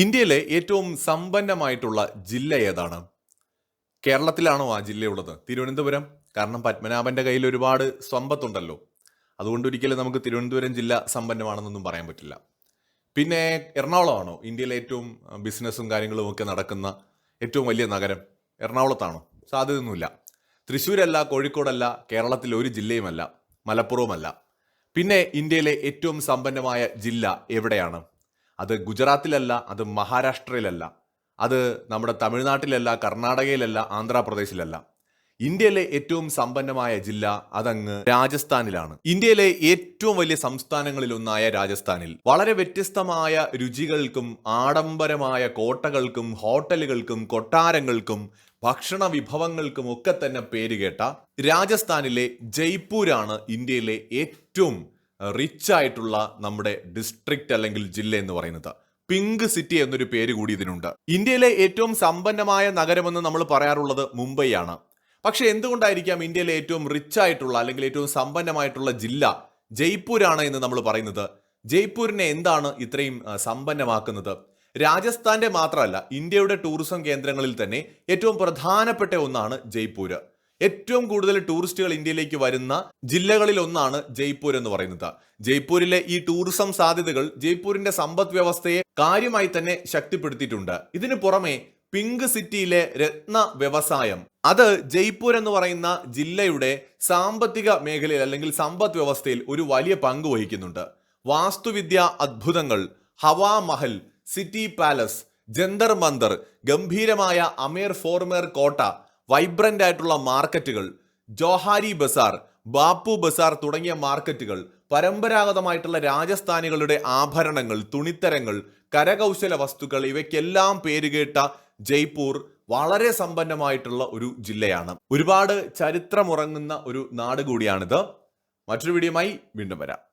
ഇന്ത്യയിലെ ഏറ്റവും സമ്പന്നമായിട്ടുള്ള ജില്ല ഏതാണ്? കേരളത്തിലാണോ ആ ജില്ലയുള്ളത് തിരുവനന്തപുരം. കാരണം പത്മനാഭന്റെ കയ്യിൽ ഒരുപാട് സമ്പത്തുണ്ടല്ലോ. അതുകൊണ്ട് ഒരിക്കലും നമുക്ക് തിരുവനന്തപുരം ജില്ല സമ്പന്നമാണെന്നൊന്നും പറയാൻ പറ്റില്ല. പിന്നെ എറണാകുളമാണോ ഇന്ത്യയിലെ ഏറ്റവും ബിസിനസ്സും കാര്യങ്ങളും ഒക്കെ നടക്കുന്ന ഏറ്റവും വലിയ നഗരം? എറണാകുളത്താണോ? സാധ്യതയൊന്നുമില്ല. തൃശ്ശൂരല്ല കോഴിക്കോടല്ല കേരളത്തിലെ ഒരു ജില്ലയുമല്ല മലപ്പുറവുമല്ല. പിന്നെ ഇന്ത്യയിലെ ഏറ്റവും സമ്പന്നമായ ജില്ല എവിടെയാണ്? അത് ഗുജറാത്തിലല്ല അത് മഹാരാഷ്ട്രയിലല്ല അത് നമ്മുടെ തമിഴ്നാട്ടിലല്ല കർണാടകയിലല്ല ആന്ധ്രാപ്രദേശിലല്ല. ഇന്ത്യയിലെ ഏറ്റവും സമ്പന്നമായ ജില്ല അതങ്ങ് രാജസ്ഥാനിലാണ്. ഇന്ത്യയിലെ ഏറ്റവും വലിയ സംസ്ഥാനങ്ങളിലൊന്നായ രാജസ്ഥാനിൽ. വളരെ വ്യത്യസ്തമായ രുചികൾക്കും ആഡംബരമായ കോട്ടകൾക്കും ഹോട്ടലുകൾക്കും കൊട്ടാരങ്ങൾക്കും ഭക്ഷണ വിഭവങ്ങൾക്കും ഒക്കെ തന്നെ പേരുകേട്ട രാജസ്ഥാനിലെ ജയ്പൂരാണ് ഇന്ത്യയിലെ ഏറ്റവും റിച്ച് ആയിട്ടുള്ള നമ്മുടെ ഡിസ്ട്രിക്റ്റ് അല്ലെങ്കിൽ ജില്ല എന്ന് പറയുന്നത്. പിങ്ക് സിറ്റി എന്നൊരു പേര് കൂടി ഇതിനുണ്ട്. ഇന്ത്യയിലെ ഏറ്റവും സമ്പന്നമായ നഗരമെന്ന് നമ്മൾ പറയാറുള്ളത് മുംബൈയാണ്. പക്ഷെ എന്തുകൊണ്ടായിരിക്കാം ഇന്ത്യയിലെ ഏറ്റവും റിച്ച് ആയിട്ടുള്ള അല്ലെങ്കിൽ ഏറ്റവും സമ്പന്നമായിട്ടുള്ള ജില്ല ജയ്പൂരാണ് എന്ന് നമ്മൾ പറയുന്നത്? ജയ്പൂരിനെ എന്താണ് ഇത്രയും സമ്പന്നമാക്കുന്നത്? രാജസ്ഥാന്റെ മാത്രമല്ല ഇന്ത്യയുടെ ടൂറിസം കേന്ദ്രങ്ങളിൽ തന്നെ ഏറ്റവും പ്രധാനപ്പെട്ട ഒന്നാണ് ജയ്പൂര്. ഏറ്റവും കൂടുതൽ ടൂറിസ്റ്റുകൾ ഇന്ത്യയിലേക്ക് വരുന്ന ജില്ലകളിൽ ഒന്നാണ് ജയ്പൂർ എന്ന് പറയുന്നത്. ജയ്പൂരിലെ ഈ ടൂറിസം സാധ്യതകൾ ജയ്പൂരിന്റെ സമ്പദ് വ്യവസ്ഥയെ കാര്യമായി തന്നെ ശക്തിപ്പെടുത്തിയിട്ടുണ്ട്. ഇതിനു പുറമെ പിങ്ക് സിറ്റിയിലെ രത്ന വ്യവസായം അത് ജയ്പൂർ എന്ന് പറയുന്ന ജില്ലയുടെ സാമ്പത്തിക മേഖലയിൽ അല്ലെങ്കിൽ സമ്പദ് വ്യവസ്ഥയിൽ ഒരു വലിയ പങ്ക് വഹിക്കുന്നുണ്ട്. വാസ്തുവിദ്യ അത്ഭുതങ്ങൾ ഹവാ മഹൽ സിറ്റി പാലസ് ജന്തർ മന്ദർ ഗംഭീരമായ അമേർ ഫോർമേർ കോട്ട വൈബ്രന്റ് ആയിട്ടുള്ള മാർക്കറ്റുകൾ ജോഹാരി ബസാർ ബാപ്പു ബസാർ തുടങ്ങിയ മാർക്കറ്റുകൾ പരമ്പരാഗതമായിട്ടുള്ള രാജസ്ഥാനികളുടെ ആഭരണങ്ങൾ തുണിത്തരങ്ങൾ കരകൗശല വസ്തുക്കൾ ഇവയ്ക്കെല്ലാം പേരുകേട്ട ജയ്പൂർ വളരെ സമ്പന്നമായിട്ടുള്ള ഒരു ജില്ലയാണ്. ഒരുപാട് ചരിത്രമുറങ്ങുന്ന ഒരു നാട് കൂടിയാണിത്. മറ്റൊരു വീഡിയോയുമായി വീണ്ടും വരാം.